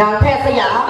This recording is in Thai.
นางแพทย์สยาม